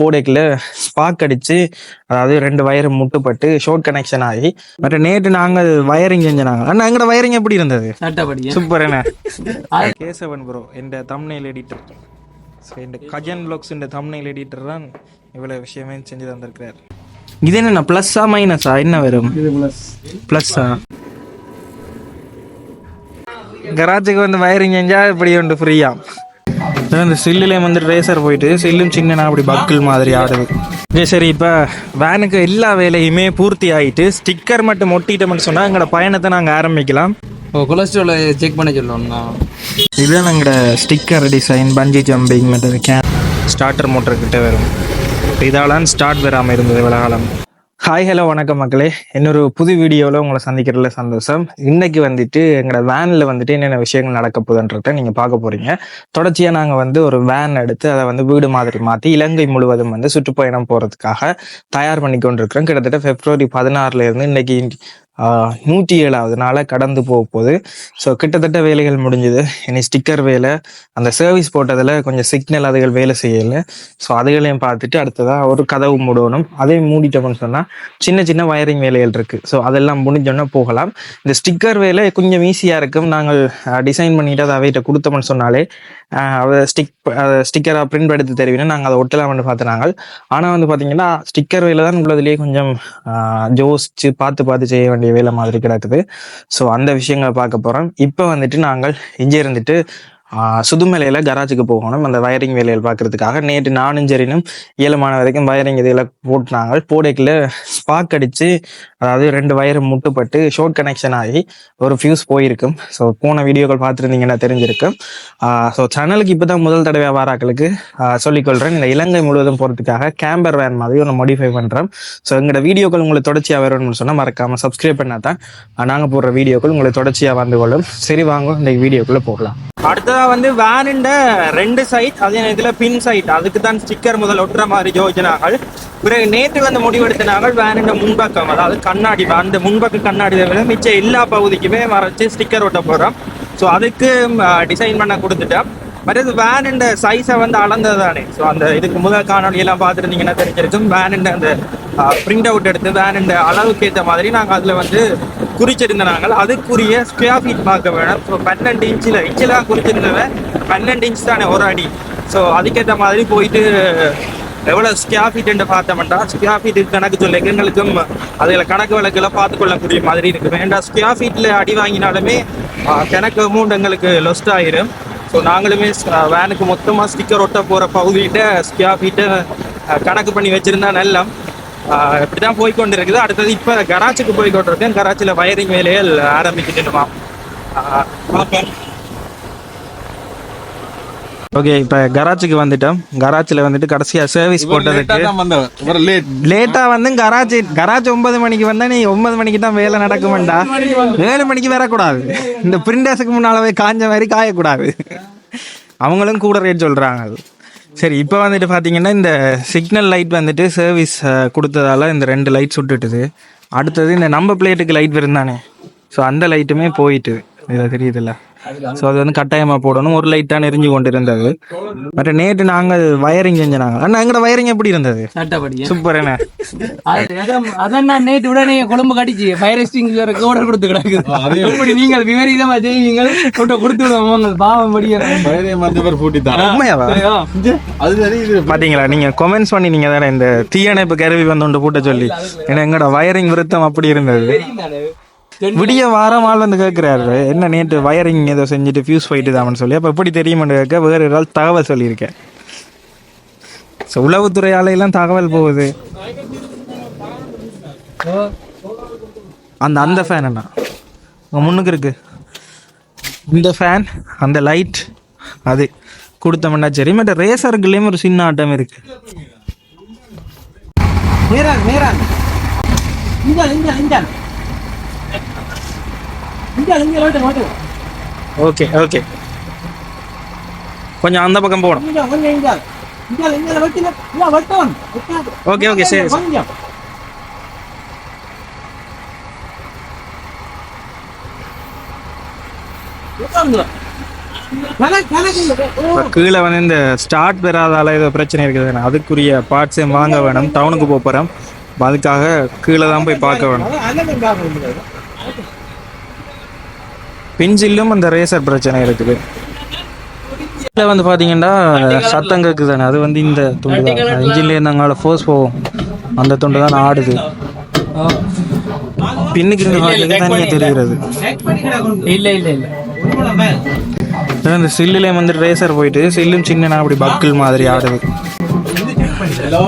போடைக்குள்ள ஸ்பாக் அடிச்சு அதாவது ரெண்டு வயரும் முட்டுப்பட்டு ஷோர்ட் கனெக்ஷன் ஆகி மற்ற நேற்று நாங்கள் வயரிங் செஞ்சனாங்க அண்ணா எங்களோட வயரிங் எப்படி இருந்தது? சூப்பர் என்ன கேசவன் ப்ரோ இந்த தம்னைல் எடிட்டர் ஸோ இந்த கஜன் ப்ளாக்ஸ் இந்த தம்னைல் எடிட்டர் தான் இவ்வளோ விஷயமே செஞ்சு தந்திருக்கிறார். இது என்ன ப்ளஸ்ஸா மைனஸா என்ன வரும் ப்ளஸ்ஸா கராஜுக்கு வந்து வயரிங் செஞ்சா இப்படி உண்டு ஃப்ரீயா இந்த சில்லுலேயும் வந்து ரேசர் போயிட்டு சில்லும் சின்னனா அப்படி பக்கிள் மாதிரி ஆடுது. ஓகே சரி இப்போ வேனுக்கு எல்லா வேலையுமே பூர்த்தி ஆயிட்டு ஸ்டிக்கர் மட்டும் ஒட்டிட்டோம்னு சொன்னால் எங்களோட பயணத்தை நாங்கள் ஆரம்பிக்கலாம். ஓ கொலஸ்ட்ரால் செக் பண்ண சொல்லணும்னா? இதுதான் எங்களோட ஸ்டிக்கர் டிசைன் பஞ்சி ஜம்பிங் மற்றது கேன் ஸ்டார்டர் மோட்டர் கிட்ட வரும். இதாலான் ஸ்டார்ட் வராமல் இருந்தது விலகாலம். ஹாய் ஹலோ வணக்கம் மக்களே. இன்னொரு புது வீடியோவில் உங்களை சந்திக்கிறதுல சந்தோஷம். இன்னைக்கு வந்துட்டு எங்களோட வேனில் வந்துட்டு என்னென்ன விஷயங்கள் நடக்க போகுதுன்றத நீங்கள் பார்க்க போகிறீங்க தொடர்ச்சியாக நாங்கள் வந்து ஒரு வேன் எடுத்து அதை வந்து வீடு மாதிரி மாற்றி இலங்கை முழுவதும் வந்து சுற்றுப்பயணம் போகிறதுக்காக தயார் பண்ணி கொண்டிருக்கிறோம் கிட்டத்தட்ட பிப்ரவரி பதினாறுலேருந்து இன்னைக்கு நூற்றி ஏழாவது நாளை கடந்து போக போகுது. ஸோ கிட்டத்தட்ட வேலைகள் முடிஞ்சுது. இனி ஸ்டிக்கர் வேலை அந்த சர்வீஸ் போட்டதில் கொஞ்சம் சிக்னல் அதுகள் வேலை செய்யலை. ஸோ அதுகளையும் பார்த்துட்டு அடுத்ததாக ஒரு கதவு மூடணும். அதையும் மூடிட்டோம்னு சொன்னால் சின்ன சின்ன வயரிங் வேலைகள் இருக்குது ஸோ அதெல்லாம் முடிஞ்சோன்னே போகலாம். இந்த ஸ்டிக்கர் வேலை கொஞ்சம் ஈஸியாக இருக்கும். நாங்கள் டிசைன் பண்ணிட்டு அதை அவைகிட்ட கொடுத்தோம்னு சொன்னாலே அதை ஸ்டிக் ஸ்டிக்கராக பிரிண்ட் எடுத்து தெரிவினா நாங்கள் அதை ஒட்டலாம்னு பார்த்துனாங்க ஆனால் வந்து பார்த்தீங்கன்னா ஸ்டிக்கர் வேலை தான் உள்ளதுலேயே கொஞ்சம் ஆஹ், பார்த்து பார்த்து செய்ய வேண்டிய வேலை மாதிரி கிடக்குது. ஸோ அந்த விஷயங்களை பார்க்க போகிறோம் இப்போ வந்துட்டு நாங்கள் இங்கே இருந்துட்டு சுதுமலையில் கராஜுக்கு போகணும். அந்த வயரிங் வேலைகள் பார்க்கறதுக்காக நேற்று நானும் சரினும் ஏழுமான வரைக்கும் வயரிங் இதில் போட்டுனாங்க. போடைக்கில் ஸ்பாக் அடித்து அதாவது ரெண்டு வயரும் முட்டுப்பட்டு ஷோர்ட் கனெக்ஷன் ஆகி ஒரு ஃபியூஸ் போயிருக்கும். ஸோ போன வீடியோக்கள் பார்த்துருந்தீங்கன்னா தெரிஞ்சிருக்கும். ஸோ சேனலுக்கு இப்போ தான் முதல் தடவை வாராக்களுக்கு சொல்லிக்கொள்கிறேன் இந்த இலங்கை முழுவதும் போகிறதுக்காக கேம்பர் வேன் மாதிரி ஒன்று மாடிஃபை பண்ணுறோம் ஸோ எங்களோட வீடியோக்கள் உங்களுக்கு தொடர்ச்சியாக வரணும்னு சொன்னால் மறக்காமல் சப்ஸ்கிரைப் பண்ணால் தான் நாங்கள் போடுற வீடியோக்கள் உங்களை தொடர்ச்சியாக வந்து கொள்ளும். சரி வாங்க இந்த வீடியோக்குள்ளே போகலாம். அடுத்ததா வந்து வேனுண்ட ரெண்டு சைட் அதே நேரத்தில் பின் சைட் அதுக்கு தான் ஸ்டிக்கர் முதல் ஒட்டுற மாதிரி யோஜனாகள் பிறகு நேற்று வந்து முடிவெடுத்தினார்கள் வேனுண்ட முன்பக்கம் அதாவது கண்ணாடி அந்த முன்பக்க கண்ணாடி விட மிச்ச எல்லா பகுதிக்குமே மறைச்சு ஸ்டிக்கர் ஒட்ட போகிறோம் ஸோ அதுக்கு டிசைன் பண்ண கொடுத்துட்டோம். மற்றது வேனுண்ட சைஸை வந்து அளந்தது தானே ஸோ அந்த இதுக்கு முதல் காணொலியெல்லாம் பார்த்துருந்தீங்கன்னா தெரிஞ்சிருக்கும். வேனுண்ட அந்த பிரிண்ட் அவுட் எடுத்து வேனுண்ட அளவுக்கு ஏற்ற மாதிரி நாங்கள் அதில் வந்து குறிச்சிருந்த நாங்கள் அதுக்குரிய ஸ்கொயர் ஃபீட் பார்க்க வேணும். ஸோ பன்னெண்டு இன்ச்சில் இன்ச்சில் தான் குறிச்சிருந்தவன் பன்னெண்டு இன்ச் தானே ஒரு அடி. ஸோ அதுக்கேற்ற மாதிரி போயிட்டு எவ்வளோ ஸ்கொயர் ஃபீட் பார்த்தோம்னா ஸ்கொயர் ஃபீட் கணக்கு சொல்ல. எங்களுக்கும் அதில் கணக்கு வழக்கில் பார்த்துக்கொள்ளக்கூடிய மாதிரி இருக்குது வேண்டாம் ஸ்கொயர் ஃபீட்டில் அடி வாங்கினாலுமே கணக்கு அமௌண்ட் எங்களுக்கு லொஸ்ட் ஆகிரும் ஸோ நாங்களுமே வேனுக்கு மொத்தமாக ஸ்டிக்கர் ஒட்ட போகிற பகுதியிட்ட ஸ்கொயர் ஃபீட்டை கணக்கு பண்ணி வச்சுருந்தா நல்லா இப்படி தான் போய் கொண்டு இருக்குது அடுத்தது இப்போ கராச்சுக்கு போய் கொண்டு இருக்கேன் கராச்சியில் வயரிங் வேலைகள் ஆரம்பிக்கிட்டுமா? ஓகே இப்போ கராச்சுக்கு வந்துட்டோம். கராச்சில் வந்துட்டு கடைசியாக சர்வீஸ் போட்டதுக்கு லேட்டா வந்து கராஜ் கராஜ் ஒன்பது மணிக்கு வந்தா நீ ஒன்பது மணிக்கு தான் வேலை நடக்குமெண்டா? ஏழு மணிக்கு வரக்கூடாது. இந்த பிரிண்டர்ஸுக்கு முன்னாலவே காஞ்ச மாதிரி காயக்கூடாது. அவங்களும் கூட ரேட் சொல்றாங்க. அது சரி இப்போ வந்துட்டு பார்த்தீங்கன்னா இந்த சிக்னல் லைட் வந்துட்டு சர்வீஸ் கொடுத்ததால இந்த ரெண்டு லைட் சுட்டுட்டுது. அடுத்தது இந்த நம்ப பிளேட்டுக்கு லைட் இருந்தானே ஸோ அந்த லைட்டுமே போயிட்டு இதில் தெரியுதுல்ல. ஸோ அது வந்து கட்டாயமாக போடணும். ஒரு லைட் தான் எரிஞ்சு கொண்டு இருந்தது மற்ற நேற்று நாங்கள் வயரிங் செஞ்சனாங்க. அண்ணா எங்களோட வயரிங் எப்படி இருந்தது? சட்டப்படி சூப்பர் என்ன அதான் நான் நேற்று நீங்க கொழும்பு கடிச்சு. ஃபயர் எக்ஸ்டிங்யூசர் கோடர் கொடுத்து கிடக்குது. எப்படி நீங்கள் விபரீதமா செய்வீங்க? கொண்டு கொடுத்து விடுவோம். பாவம் படிக்கிறேன் உண்மையாவா? பாத்தீங்களா நீங்க கமெண்ட்ஸ் பண்ணி நீங்க தானே இந்த தீயணைப்பு கருவி வந்து ஒன்று பூட்ட சொல்லி. ஏன்னா எங்களோட வயரிங் விருத்தம் அப்படி இருந்தது. விடிய வாரம் ஆள் வந்து கேட்கிறாரு என்ன நேற்று வயரிங் ஏதோ செஞ்சுட்டு ஃபியூஸ் போயிட்டு தாமன்னு சொல்லி. அப்ப எப்படி தெரியுமான்னு கேட்க வேற ஒரு ஆள் தகவல் சொல்லியிருக்கேன். ஸோ உளவுத்துறை ஆலையெல்லாம் தகவல் போகுது. அந்த அந்த ஃபேன் என்ன உங்க முன்னுக்கு இருக்கு. இந்த ஃபேன் அந்த லைட் அது. கொடுத்தோம்னா சரி. மற்ற ரேசருக்குள்ளேயும் ஒரு சின்ன ஆட்டம் இருக்கு. நேரான் நேரான் இங்க இங்க இங்க இங்க இங்க லோட்டு மாட்டு ஓகே ஓகே கொஞ்சம் அந்த பக்கம் போகணும். ஓகே ஓகே சரி கீழே வந்து இந்த ஸ்டார்ட் பெறாதால ஏதோ பிரச்சனை இருக்குது. அதுக்குரிய பார்ட்ஸையும் வாங்க வேணும். டவுனுக்கு போக போகிறோம் அதுக்காக கீழே தான் போய் பார்க்க வேணும். பிஞ்சிலும் அந்த ரேசர் பிரச்சனை இருக்குது. கீழே வந்து பார்த்தீங்கன்னா சத்தம் கேட்குது தானே அது வந்து இந்த துண்டு தான் இன்ஜின்லேருந்து அங்கால ஃபோர்ஸ் போகும் அந்த துண்டு தான் ஆடுது. பின்னுக்கு தனியாக தெரிகிறது. இல்ல இல்ல இல்ல. இந்த சில்லுலேயும் வந்து ரேசர் போயிட்டு சில்லும் சின்ன அப்படி பக்கிள் மாதிரி ஆடுது. ஹலோ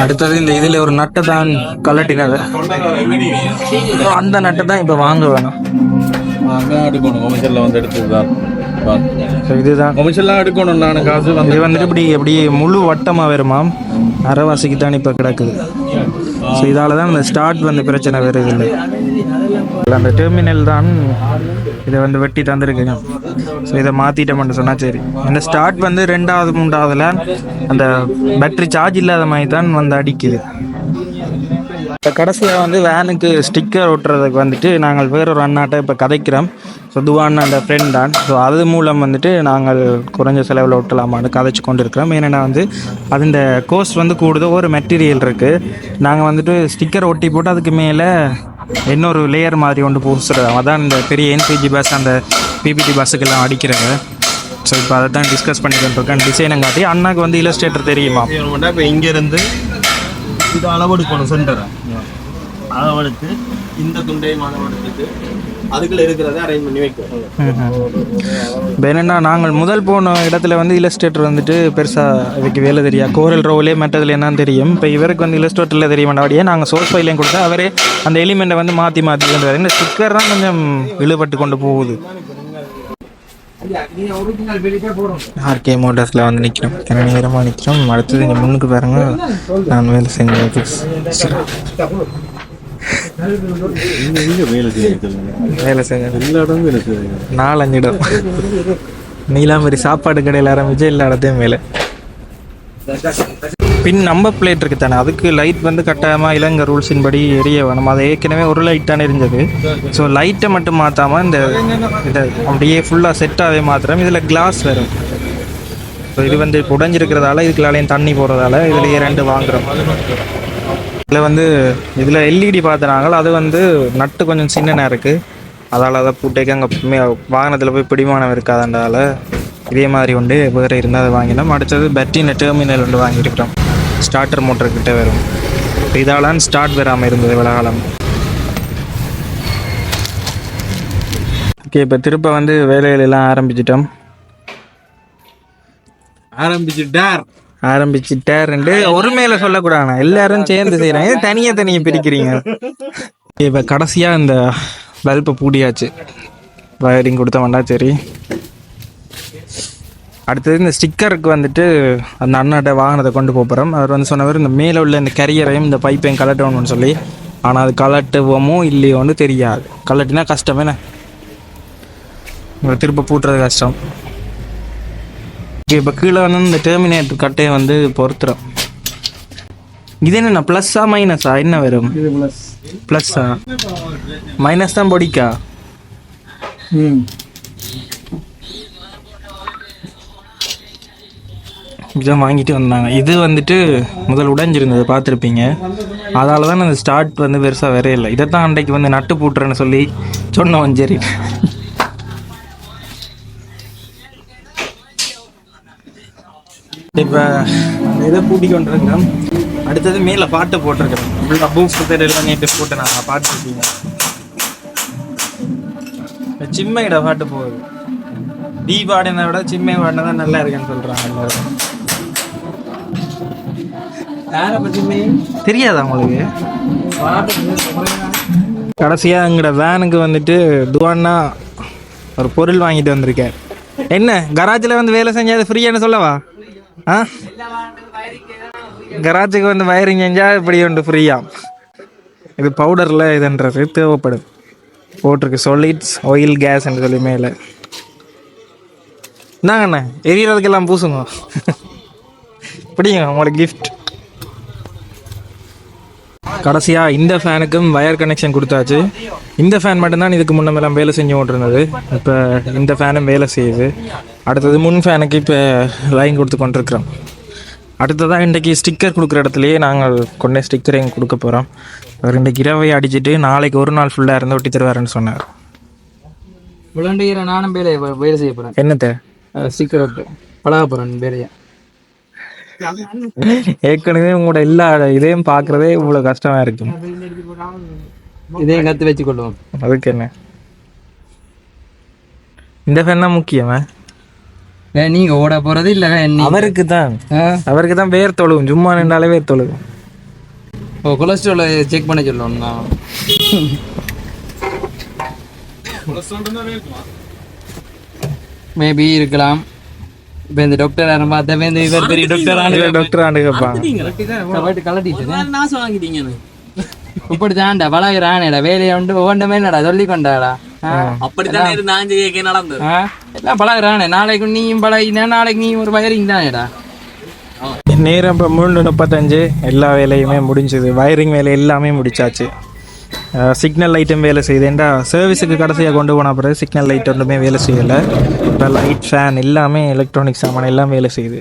அடுத்தது இந்த இதில் ஒரு நட்டை தான் கலட்டினது அந்த நட்டை தான் இப்போ வாங்க வேணும். எடுக்கணும். கொமர்ஷியல்ல வந்து எடுத்துதான் So இதுதான். கொமர்ஷியல்லாம் எடுக்கணும் நான் காசு வந்து வந்துட்டு இப்படி அப்படியே முழு வட்டமாக வருமாம் அரைவாசிக்கு தான் இப்போ கிடக்குது. ஸோ இதால் தான் இந்த ஸ்டார்ட் வந்து பிரச்சனை வருது இல்லை. அந்த டெர்மினல் தான் இதை வந்து வெட்டி தந்திருக்குங்க. ஸோ இதை மாற்றிட்டோம்னு சொன்னால் சரி. இந்த ஸ்டார்ட் வந்து ரெண்டாவது மூன்றாவதுல அந்த பேட்டரி சார்ஜ் இல்லாத மாதிரி தான் வந்து அடிக்குது. இப்போ கடைசியாக வந்து வேனுக்கு ஸ்டிக்கர் ஒட்டுறதுக்கு வந்துட்டு நாங்கள் வேறொரு அண்ணாட்ட இப்போ கதைக்கிறோம். ஸோ துவான் அந்த ஃப்ரெண்ட் தான். ஸோ அது மூலம் வந்துட்டு நாங்கள் குறைஞ்ச செலவில் ஒட்டலாமான்னு கதைச்சு கொண்டு இருக்கிறோம் ஏன்னா வந்து அதுஇந்த கோஸ்ட் வந்து கூடுதல் ஒரு மெட்டீரியல் இருக்குது நாங்கள் வந்துட்டு ஸ்டிக்கர் ஒட்டி போட்டு அதுக்கு மேலே இன்னொரு லேயர் மாதிரி ஒன்று பூசுறது அதான் இந்த பெரிய என்பிஜி பஸ் அந்த பிபிடி பஸ்ஸுக்கெல்லாம் அடிக்கிறாங்க ஸோ இப்போ அதை தான் டிஸ்கஸ் பண்ணிக்கிட்டு இருக்கேன் டிசைனை காட்டி அண்ணாக்கு வந்து இலஸ்ட்ரேட்டர் தெரியுமா? இப்போ இங்கேருந்து இது அளவெடுக்கணும் சென்டரை அளவெடுத்து இந்த துண்டையும் அளவெடுத்துட்டு அதுக்குள்ள இருக்கிறத அரேஞ்ச் பண்ணி இப்போ என்னென்னா நாங்கள் முதல் போன இடத்துல வந்து இலஸ்ட்ரேட்டர் வந்துட்டு பெருசாக இதுக்கு வேலை தெரியா கோரல் ரோவிலே மற்றதுல என்னன்னு தெரியும். இப்போ இவருக்கு வந்து இலஸ்ட்ரேட்டரில் தெரிய வேண்டாடியே நாங்கள் சோர்ஸ் ஃபைலையும் கொடுத்தா அவரே அந்த எலிமெண்ட்டை வந்து மாற்றி மாற்றி பண்ணுறாரு இந்த ஸ்டிக்கர் தான் கொஞ்சம் இழுபட்டு கொண்டு போகுது. ஆர்கே மோட்டர்ஸில் வந்து நிற்கிறோம் என்ன நேரமாக நிற்கிறோம் அடுத்தது நீங்கள் முன்னுக்கு பாருங்கள் நான் வேலை செஞ்சேன் வேலை செய்யுங்க எல்லா இடமும் வேலை செய்யுங்க நாலஞ்சு இடம் நீலாம்பரி சாப்பாடு கடையில் ஆரம்பிச்சு எல்லா இடத்தையும் மேலே. பின் நம்ம பிளேட் இருக்கு தானே அதுக்கு லைட் வந்து கட்டாயமாக இலங்கை ரூல்ஸின் படி எரிய வேணும். அது ஏற்கனவே ஒரு லைட் தானே இருந்தது. ஸோ லைட்டை மட்டும் மாற்றாமல் இந்த இதை அப்படியே ஃபுல்லாக செட்டாகவே மாத்திரம் இதில் கிளாஸ் வரும். ஸோ இது வந்து உடஞ்சிருக்கிறதால உடைஞ்சிருக்கிறதால இதுக்குள்ளாலையும் தண்ணி போகிறதால இதுலேயே ரெண்டு வாங்குறோம். இதில் வந்து இதில் எல்இடி பார்த்துனாங்க அது வந்து நட்டு கொஞ்சம் சின்னனா இருக்குது அதால் அதை பூட்டைக்கு அங்கே வாகனத்தில் போய் பிடிமானம் இருக்காதண்டால இதே மாதிரி உண்டு. வேறு இருந்தால் அதை வாங்கினோம். அடுத்தது பேட்டரின டெர்மினல் ஒன்று வாங்கியிருக்கிறோம். ஸ்டார்டர் மோட்டர் கிட்டே வரும். இப்போ இதாலான் ஸ்டார்ட் வராமல் இருந்தது விலகாலம். ஓகே இப்போ திருப்ப வந்து வேலைகள் எல்லாம் ஆரம்பிச்சிட்டோம். ஆரம்பிச்சுட்டார் ஆரம்பிச்சுட்டாருண்டு ஒரு மேல சொல்லக்கூடாது எல்லாரும் சேர்ந்து செய்யறாங்க. தனியா தனியா பிரிக்கிறீங்க? இப்போ கடைசியா இந்த பல்பை பூடியாச்சு வயரிங் கொடுத்த வேண்டாம் சரி. அடுத்தது இந்த ஸ்டிக்கருக்கு வந்துட்டு அந்த அண்ணாட்ட வாகனத்தை கொண்டு போகிறோம் அவர் வந்து சொன்னவர் இந்த மேலே உள்ள இந்த கரியரையும் இந்த பைப்பையும் கலட்டணும்னு சொல்லி. ஆனால் அது கலட்டுவோமோ இல்லையோன்னு தெரியாது. கலட்டினா கஷ்டம் என்ன? திரும்ப பூட்டுறது கஷ்டம். இப்போ கீழே வந்து இந்த டெர்மினேட்டர் கட்டையை வந்து பொறுத்துறோம் இது என்ன ப்ளஸ்ஸா மைனஸா என்ன வரும் ப்ளஸ்ஸா மைனஸ் தான் பொடிக்கா? ம். இதான் வாங்கிட்டு வந்தாங்க. இது வந்துட்டு முதல் உடைஞ்சிருந்தது பார்த்துருப்பீங்க. அதால தான் அந்த ஸ்டார்ட் வந்து பெருசாக வேற இல்லை இதை தான் அன்றைக்கு வந்து நட்டு பூட்டுறேன்னு சொல்லி சொன்னோம் சரி. இப்போ இதை பூட்டி கொண்டிருக்கிறோம். அடுத்தது மேலே பாட்டு போட்டிருக்கிறோம். ஃபுல்லாக பூஃப் எல்லாம் நேற்று போட்டு நான் பார்த்துருப்பீங்க சிம்மையிட பாட்டு போகுது. டீ பாடினதை விட சிம்மை பாடினா தான் நல்லா இருக்குன்னு சொல்கிறாங்க எல்லாரும். யாரை பற்றி தெரியாதா உங்களுக்கு? கடைசியாக எங்களோட வேனுக்கு வந்துட்டு துவான்னா ஒரு பொருள் வாங்கிட்டு வந்திருக்கேன் என்ன? கராஜில் வந்து வேலை செஞ்சாது ஃப்ரீயானு சொல்லவா? ஆ கராஜுக்கு வந்து வயரிங் செஞ்சால் இப்படி உண்டு ஃப்ரீயா இது பவுடரில் இதுன்றது தேவைப்படும் போட்டிருக்கு சொலிட்ஸ் ஆயில் கேஸ்ன்னு சொல்லி மேலே என்னங்கண்ணே எரியறதுக்கெல்லாம் பூசுங்க பிடிங்க உங்களுக்கு கிஃப்ட் கடைசியாக இந்த ஃபேனுக்கும் வயர் கனெக்ஷன் கொடுத்தாச்சு. இந்த ஃபேன் மட்டும்தான் இதுக்கு முன்னமெல்லாம் வேலை செஞ்சு கொண்டிருந்தது. இப்போ இந்த ஃபேனும் வேலை செய்யுது. அடுத்தது முன் ஃபேனுக்கு இப்போ லைன் கொடுத்து கொண்டிருக்கிறோம். அடுத்ததாக இன்றைக்கி ஸ்டிக்கர் கொடுக்குற இடத்துலையே நாங்கள் கொண்டே ஸ்டிக்கரையும் கொடுக்க போகிறோம் அவர் இன்றைக்கு இரவை அடிச்சிட்டு நாளைக்கு ஒரு நாள் ஃபுல்லாக இருந்து ஒட்டி தருவாருன்னு சொன்னார். விளாண்டுகிற நானும் வேலை வேலை செய்ய போகிறேன் என்னத்தை? ஸ்டிக்கர் ஒட்டு பழக போகிறேன் வேலையை. ஏற்கனவே உங்களோட எல்லா இதையும் பார்க்குறதே இவ்வளோ கஷ்டமாக இருக்கும் இதையும் கற்று வச்சு கொள்வோம் அதுக்கு என்ன? இந்த ஃபேன் தான் முக்கியமா? ஏன் நீங்க ஓட போறது இல்ல அவருக்கு தான்? அவருக்கு தான் வேர் தொழுகும் சும்மா நின்றாலே வேர் தொழுகும். ஓ கொலஸ்ட்ரால் செக் பண்ண சொல்லணும் நான். மேபி இருக்கலாம். இப்போ இந்த டாக்டர் யாரும் பார்த்தா இந்த இவர் பெரிய டாக்டர் ஆண்டு டாக்டர் ஆண்டு கேட்பாங்க கலட்டிட்டு இப்படி தான்டா பழகிற ஆனேடா வேலையை உண்டு ஒவ்வொன்றுமே என்னடா சொல்லி கொண்டாடா அப்படித்தான் இது நான் செய்ய நடந்தது? எல்லாம் பழகுறானே நாளைக்கு நீயும் பழகினா நாளைக்கு நீயும் ஒரு வயரிங் தானேடா. நேரம் இப்போ மூணு முப்பத்தஞ்சு. எல்லா வேலையுமே முடிஞ்சது. வயரிங் வேலை எல்லாமே முடிச்சாச்சு. சிக்னல் லைட்டும் வேலை செய்யுது. ஏன்டா சர்வீஸுக்கு கடைசியாக கொண்டு போன பிறகு சிக்னல் லைட் ஒன்றுமே வேலை செய்யலை. இப்போ லைட் ஃபேன் எல்லாமே எலக்ட்ரானிக் சாமான் எல்லாம் வேலை செய்யுது.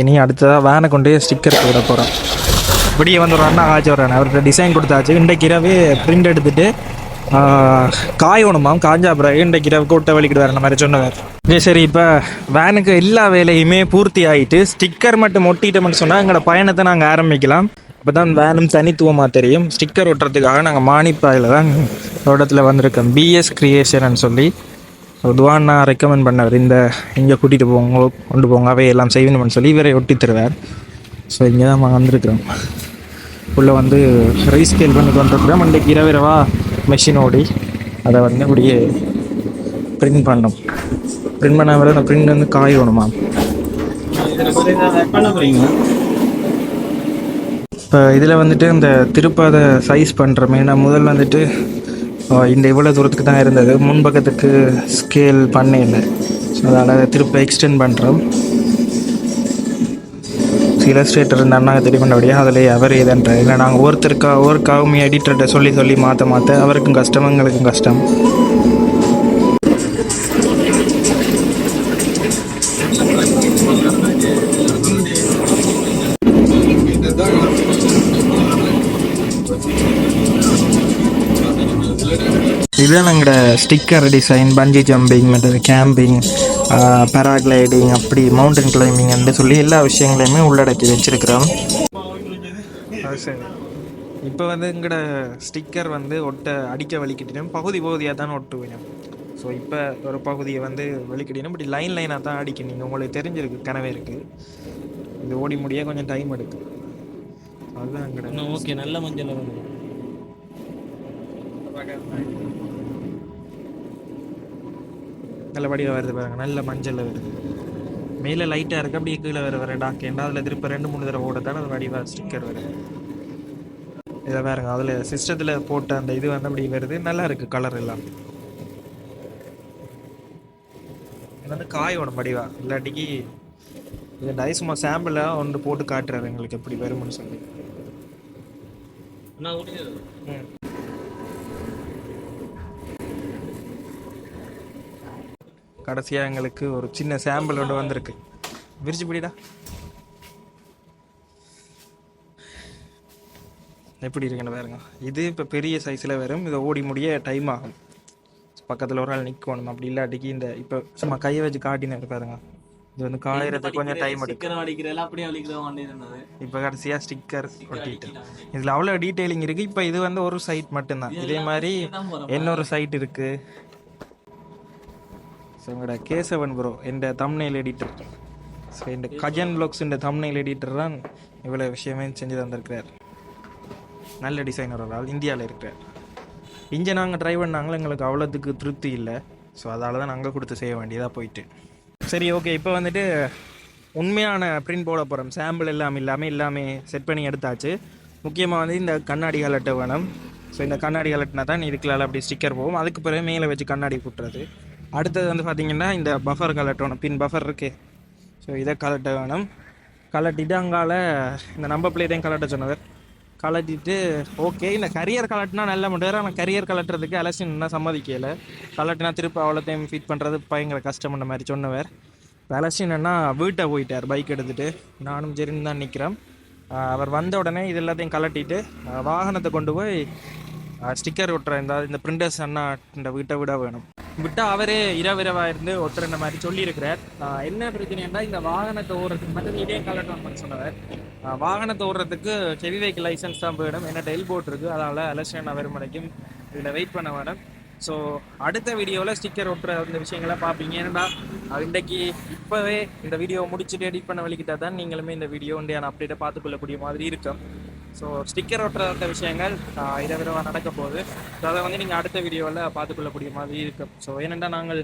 இனி அடுத்ததாக வேனை கொண்டு ஸ்டிக்கர் போட போகிறோம் இப்படியே வந்து ஒரு அண்ணா காய்ச்சி அவர்கிட்ட டிசைன் கொடுத்தாச்சு. இன்றைக்கு இரவே பிரிண்ட் எடுத்துட்டு காயணுமாம் காஞ்சா பிறகு இன்றைக்கு இரவு கூட்ட வலிக்கிட்டு வரன மாதிரி சொன்னவர். சரி இப்போ வேனுக்கு எல்லா வேலையுமே பூர்த்தி ஆகிட்டு ஸ்டிக்கர் மட்டும் ஒட்டிட்டோம்னு சொன்னால் எங்களோட பயணத்தை நாங்கள் ஆரம்பிக்கலாம். அப்போ தான் வேனும் தனித்துவமாக தெரியும். ஸ்டிக்கர் ஒட்டுறதுக்காக நாங்கள் மானிப்பாயில் தான் தோட்டத்தில் வந்திருக்கோம். பிஎஸ் கிரியேஷன் சொல்லி துவான் நான் ரெக்கமெண்ட் பண்ணவர். இந்த இங்கே கூட்டிகிட்டு போங்க கொண்டு போங்க அவை எல்லாம் செய்யணும்னு சொல்லி இவரை ஒட்டி தருவார். ஸோ இங்கே தான் நாங்கள் வந்திருக்கிறோம். உள்ளே வந்து ரீஸ்கேல் பண்ணி கொண்டிருக்கிறோம் இன்றைக்கு இரவிரவா மெஷின் ஓடி அதை வந்து அப்படியே பிரிண்ட் பண்ணோம். பிரிண்ட் பண்ண பிறகு அந்த பிரிண்ட் வந்து காயணுமா? பண்ண இப்போ இதில் வந்துட்டு இந்த திருப்பாதை சைஸ் பண்ணுறமே நான் முதல் வந்துட்டு இந்த இவ்வளோ தூரத்துக்கு தான் இருந்தது. முன்பக்கத்துக்கு ஸ்கேல் பண்ண ஸோ அதனால் திருப்ப எக்ஸ்டெண்ட் பண்ணுறோம் இலஸ்ட்ரேட்டர் இந்த அண்ணாங்க தெரிய பண்ணபடியாக அதில் அவர் இதுன்ற இல்லை நாங்கள் ஒருத்தருக்கா ஒவ்வொருக்காவும் எடிட்டர்கிட்ட சொல்லி சொல்லி மாற்ற மாற்ற அவருக்கும் கஷ்டம் எங்களுக்கும் கஷ்டம். இதுதான் எங்களோட ஸ்டிக்கர் டிசைன் பஞ்சி ஜம்பிங் மற்றது கேம்பிங் பேராகிளைடிங் அப்படி மவுண்டன் கிளைம்பிங் சொல்லி எல்லா விஷயங்களையுமே உள்ளடக்கி வச்சிருக்கிறோம். சரி. இப்போ வந்து எங்களோட ஸ்டிக்கர் வந்து ஒட்ட அடிக்க வலிக்கிட்டோம் பகுதி பகுதியாக தான் ஒட்டுவேன் ஸோ இப்போ ஒரு பகுதியை வந்து வலிக்கிட்டோம் இப்படி லைன் லைனாக தான் அடிக்க நீங்கள் உங்களுக்கு தெரிஞ்சிருக்கு கனவே இருக்குது இது ஓடி முடிய கொஞ்சம் டைம் எடுக்கும் அதுதான் எங்களோட ஓகே. நல்ல மஞ்சள் வந்து நல்ல வடிவாக வருது பாருங்க. நல்ல மஞ்சள் வருது. மேலே லைட்டாக இருக்குது அப்படியே கீழே வர வர டாக் ஏண்டா அதில் திருப்ப ரெண்டு மூணு தடவை ஓட தானே அது வடிவாக ஸ்டிக்கர் வருது. இதில் பாருங்க. அதில் சிஸ்டத்தில் போட்ட அந்த இது வந்து அப்படி வருது. நல்லா இருக்குது கலர் எல்லாம். இது வந்து காயோட வடிவா. இல்லாட்டிக்கு இது டை சும்மா சாம்பிளாக ஒன்று போட்டு காட்டுறாரு. எங்களுக்கு எப்படி வரும்னு சொல்லி. ம். கடைசியாக எங்களுக்கு ஒரு சின்ன சாம்பிள் ஒன்று வந்திருக்கு. விரிச்சு பிடிடா. எப்படி இருக்குன்னு பாருங்க. இது இப்போ பெரிய சைஸில் வரும். இதை ஓடி முடிய டைம் ஆகும். பக்கத்தில் ஒரு ஆள் நிற்கணும் அப்படி இல்லாட்டிக்கு இந்த இப்போ சும்மா கையை வச்சு காட்டினு பாருங்க. இது வந்து காயறதுக்கு கொஞ்சம் டைம் எடுக்கும். இப்போ கடைசியாக ஸ்டிக்கர் ஒட்டிட்டு இதில் அவ்வளோ டீட்டெயிலிங் இருக்குது இப்போ இது வந்து ஒரு சைட் மட்டும்தான். இதே மாதிரி இன்னொரு சைட் இருக்குது ஸோ எங்களோட கேசவன் ப்ரோ எந்த தம்னைல் எடிட்டர் ஸோ இந்த கஜன் ப்ளாக்ஸ் இந்த தம்னைல் எடிட்டர் தான் இவ்வளோ விஷயமே செஞ்சு தந்திருக்கிறார். நல்ல டிசைனர் ஒரு ஆள் இந்தியாவில் இருக்கிறார். இங்கே நாங்கள் ட்ரை பண்ணாங்களோ எங்களுக்கு அவ்வளோத்துக்கு திருப்தி இல்லை. ஸோ அதால் தான் நாங்கள் கொடுத்து செய்ய வேண்டியதாக போயிட்டு. சரி ஓகே இப்போ வந்துட்டு உண்மையான பிரிண்ட் போட போகிறோம் சாம்பிள் எல்லாம் இல்லாமல் எல்லாமே செட் பண்ணி எடுத்தாச்சு. முக்கியமாக வந்து இந்த கண்ணாடி கலட்டை வேணும். ஸோ இந்த கண்ணாடி கலட்டினா தான் இதுக்குள்ள அப்படி ஸ்டிக்கர் போகும். அதுக்கு பிறகு மேலே வச்சு கண்ணாடி குட்டுறது. அடுத்தது வந்து பார்த்திங்கன்னா இந்த பஃபர் கலட்டணும் பின் பஃபர் இருக்கு. ஸோ இதை கலட்ட வேணும். கலட்டிட்டு அங்கால இந்த நம்பர் பிளேட்டையும் கலட்ட சொன்னவர். கலட்டிட்டு ஓகே இந்த கரியர் கலட்டினா நல்ல முடியாது ஆனால் கரியர் கலட்டுறதுக்கு அலசினா சம்மதிக்கல. கலட்டினா திருப்பி அவ்வளோத்தையும் ஃபிட் பண்ணுறது பயங்கர கஷ்டம்ன்ற மாதிரி சொன்னவர். அலசினா வீட்டை போயிட்டார். பைக் எடுத்துகிட்டு நானும் சரின்னு தான் நிற்கிறேன் அவர் வந்த உடனே இது எல்லாத்தையும் கலட்டிட்டு வாகனத்தை கொண்டு போய் ஸ்டிக்கர் ஒட்டுற இந்த இந்த பிரிண்டர்ஸ் அண்ணா இந்த வீட்டை விட வேணும். விட்டா அவரே இரவிரவா இருந்து ஒட்டுற மாதிரி சொல்லியிருக்கிறார். என்ன பிரச்சனைன்னா இந்த வாகனத்தை ஓடுறதுக்கு மட்டும் இதே கலட்டணும்னு சொன்னவர் வாகனத்தை ஓடுறதுக்கு ஹெவி வெஹிக்கிள் லைசன்ஸ் தான் போயிடும் என்ன டெல் போட் இருக்கு அதனால எலெக்ஷன் வரும் வரைக்கும் இதில் வெயிட் பண்ண வேணும். ஸோ அடுத்த வீடியோவில் ஸ்டிக்கர் ஒட்டுற அந்த விஷயங்களை பார்ப்பீங்க. ஏன்னா இன்றைக்கு இன்றைக்கி இப்போவே இந்த வீடியோ முடிச்சுட்டு எடிட் பண்ண வழிக்கிட்டால் தான் நீங்களுமே இந்த வீடியோ உண்டியான அப்டேட்டை பார்த்துக்கொள்ளக்கூடிய மாதிரி இருக்கும். ஸோ ஸ்டிக்கர் ஒட்டுறத விஷயங்கள் இதை விதமாக நடக்க போகுது ஸோ அதை வந்து நீங்கள் அடுத்த வீடியோவில் பார்த்துக்கொள்ளக்கூடிய மாதிரி இருக்கும். ஸோ ஏனென்றா நாங்கள்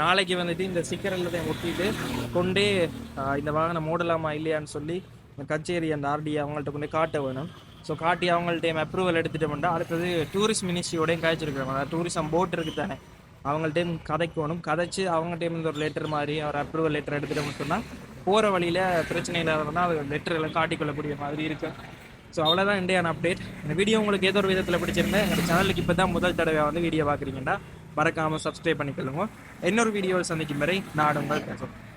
நாளைக்கு வந்துட்டு இந்த ஸ்டிக்கர் எல்லாத்தையும் ஒட்டிட்டு கொண்டே இந்த வாகனம் மூடலாமா இல்லையான்னு சொல்லி கச்சேரி அந்த ஆர்டி அவங்கள்ட்ட கொண்டு காட்ட வேணும். ஸோ காட்டி அவங்கள்ட்ட அப்ரூவல் எடுத்துட்டோம்னா அடுத்தது டூரிஸ்ட் மினிஸ்ட்ரியோடையும் காய்ச்சிருக்கிறோம் அதாவது டூரிசம் போட் இருக்குது தானே அவங்கள்ட்டையும் கதைக்கணும். கதைச்சு அவங்கள்ட்டையும் இந்த ஒரு லெட்டர் மாதிரி ஒரு அப்ரூவல் லெட்டர் எடுத்துட்டோம்னு சொன்னால் போகிற வழியில் பிரச்சனை இல்லாதவங்கன்னா அது லெட்டர்களை காட்டிக்கொள்ளக்கூடிய மாதிரி இருக்கும் ஸோ அவ்வளோதான் இண்டியான அப்டேட் இந்த வீடியோ உங்களுக்கு ஏதோ ஒரு விதத்தில் பிடிச்சிருந்தேன் எங்கள் சேனலுக்கு இப்போ தான் முதல் தடவை வந்து வீடியோ பார்க்குறீங்கன்னா மறக்காமல் சப்ஸ்கிரைப் பண்ணிக்கொள்ளுங்க. இன்னொரு வீடியோவை சந்திக்கும் வரை நான் உங்கள் பேசுகிறேன்